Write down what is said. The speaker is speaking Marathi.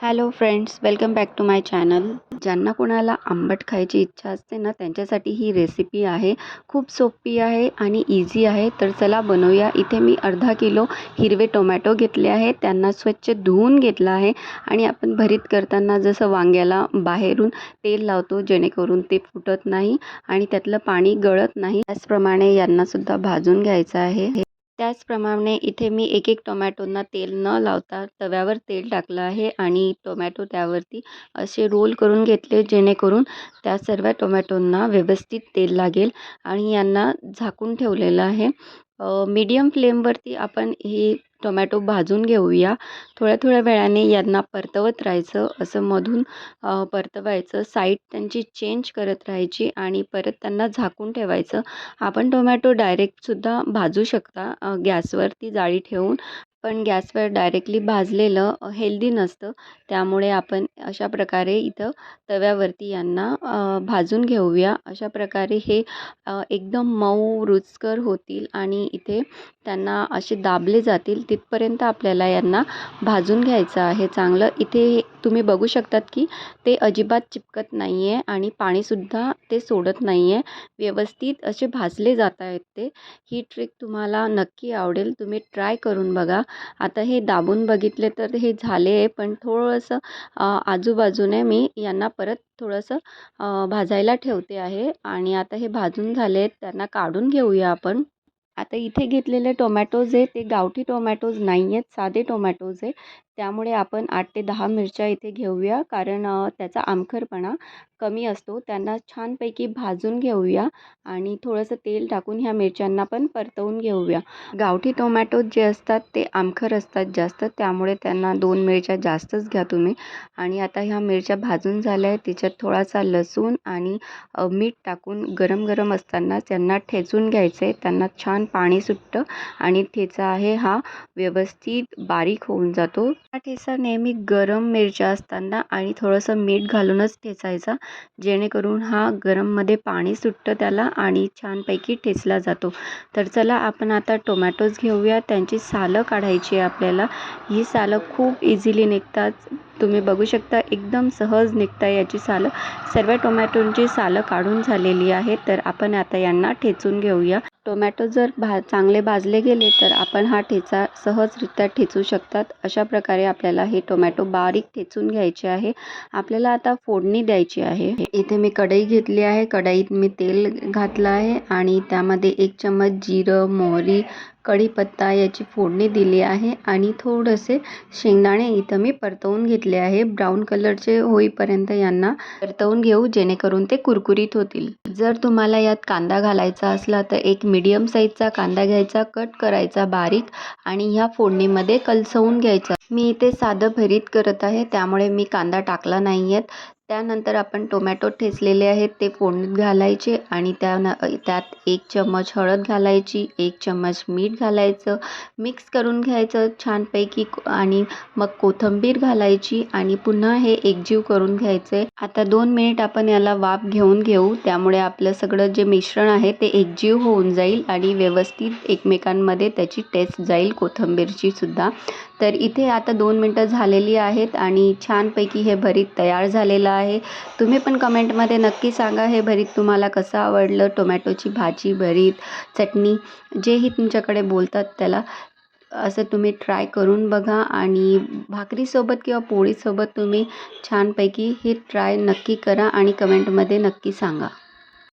Hello friends welcome back to my channel ज्यांना कोणाला आंबट खायची इच्छा असते ना त्यांच्यासाठी ही रेसिपी आहे. खूप सोपी आहे आणि इझी आहे. तर चला बनवूया. इथे मी अर्धा किलो हिरवे टोमॅटो घेतले आहे त्यांना स्वच्छ धुवून घेतलं आहे. आणि आपण भरीत करताना जसं वांग्याला बाहेरून तेल लावतो जेणेकरून ते फुटत नाही आणि त्यातलं पाणी गळत नाही. त्याचप्रमाणे यांनासुद्धा भाजून घ्यायचं आहे. त्याचप्रमाणे इथे मी एक एक टोमॅटोंना तेल न लावता तव्यावर तेल टाकलं आहे आणि टोमॅटो त्यावरती असे रोल करून घेतले जेणेकरून त्या सर्व टोमॅटोंना व्यवस्थित तेल लागेल आणि यांना झाकून ठेवलेलं आहे. मीडियम फ्लेमवरती आपण ही टोमॅटो भाजून घेऊया. थोड्या थोड्या वेळाने यांना परतवत राहायचं. असं मधून परतवायचं. साईड त्यांची चेंज करत राहायची आणि परत त्यांना झाकून ठेवायचं. आपण टोमॅटो डायरेक्टसुद्धा भाजू शकता गॅसवरती जाळी ठेवून. पण गॅसवर डायरेक्टली भाजलेलं हेल्दी नसतं. त्यामुळे आपण अशा प्रकारे इथं तव्यावरती यांना भाजून घेऊया. अशा प्रकारे हे एकदम मऊ रुचकर होतील आणि इथे त्यांना असे दाबले जातील तिथपर्यंत आपल्याला यांना भाजून घ्यायचं आहे. चांगलं इथे तुम्ही बघू शकतात की ते अजिबात चिपकत नाही आहे आणि पाणीसुद्धा ते सोडत नाही आहे व्यवस्थित असे भाजले जात आहेत ते. ही ट्रिक तुम्हाला नक्की आवडेल. तुम्ही ट्राय करून बघा. आता हे दाबून बघितले तर हे झाले आहे पण थोडंसं आजूबाजूने मी यांना परत थोडंसं भाजायला ठेवते आहे. आणि आता हे भाजून झाले आहेत. त्यांना काढून घेऊया आपण. आता इथे घेतलेले टोमॅटोज आहे. ते गावठी टोमॅटोज नाही आहेत साधे टोमॅटोज आहे. त्यामुळे आपण आठ ते दहा मिरच्या इथे घेऊया. कारण त्याचा आमखरपणा कमी असतो. त्यांना छानपैकी भाजून घेऊया आणि थोडंसं तेल टाकून ह्या मिरच्यांना पण परतवून घेऊया. गावठी टोमॅटो जे असतात ते आमखर असतात जास्त. त्यामुळे त्यांना दोन मिरच्या जास्तच घ्या तुम्ही. आणि आता ह्या मिरच्या भाजून झाल्या आहेत. त्याच्यात थोडासा लसूण आणि मीठ टाकून गरम गरम असताना त्यांना ठेचून घ्यायचं आहे त्यांना छान पाणी सुटतं आणि ठेचा आहे हा व्यवस्थित बारीक होऊन जातो. हा ठेचा नेहमी गरम मिरच्या असताना आणि थोडंसं मीठ घालूनच ठेचायचा जेणेकरून हा गरममध्ये पाणी सुटतं त्याला आणि छानपैकी ठेचला जातो. तर चला आपण आता टोमॅटोज घेऊया. त्यांची सालं काढायची आहे आपल्याला. ही सालं खूप इझिली निघतात. तुम्ही बघू शकता एकदम सहज निघता याची सालं. सर्व टोमॅटोंची सालं काढून झालेली आहे. तर आपण आता यांना ठेचून घेऊया. टोमॅटो जर भा चांगले भाजले गेले तर आपण हा ठेचा सहजरित्या ठेचू शकतात. अशा प्रकारे आपल्याला हे टोमॅटो बारीक ठेचून घ्यायचे आहे. आपल्याला आता फोडणी द्यायची आहे. इथे मी कढई घेतली आहे. कढईत मी तेल घातलं आहे आणि त्यामध्ये एक चम्मच जिरं मोहरी कढीपत्ता याची फोडणी दिली आहे आणि थोडेसे शेंगदाणे इथं मी परतवून घेतले आहे. ब्राऊन कलरचे होईपर्यंत यांना परतवून घेऊ जेणेकरून ते कुरकुरीत होतील. जर तुम्हाला यात कांदा घालायचा असला तर एक मीडियम साईजचा कांदा घ्यायचा कट करायचा बारीक आणि ह्या फोडणीमध्ये कलसवून घ्यायचा. मी इथे साधं भरीत करत आहे त्यामुळे मी कांदा टाकला नाही आहेत त्यानंतर आपण टोमॅटो ठेचलेले आहेत ते फोडणीत घालायचे आणि त्या त्यात एक चम्मच हळद घालायची एक चम्मच मीठ घालायचं मिक्स करून घ्यायचं छानपैकी आणि मग कोथिंबीर घालायची आणि पुन्हा हे एकजीव करून घ्यायचं. आता दोन मिनिट आपण याला वाफ घेऊन घेऊ त्यामुळे आपलं सगळं जे मिश्रण आहे ते एकजीव होऊन जाईल आणि व्यवस्थित एकमेकांमध्ये त्याची टेस्ट जाईल. कोथिंबीरची सुद्धा तर इथे आता दोन मिनटं झालेली आहेत आणि छानपैकी हे भरीत तयार झालेलं आहे. तुम्ही पण कमेंटमध्ये नक्की सांगा हे भरीत तुम्हाला कसं आवडलं? टोमॅटोची भाजी भरीत चटणी जेही तुमच्याकडे बोलतात त्याला असं तुम्ही ट्राय करून बघा आणि भाकरीसोबत किंवा पोळीसोबत तुम्ही छानपैकी हे ट्राय नक्की करा आणि कमेंटमध्ये नक्की सांगा.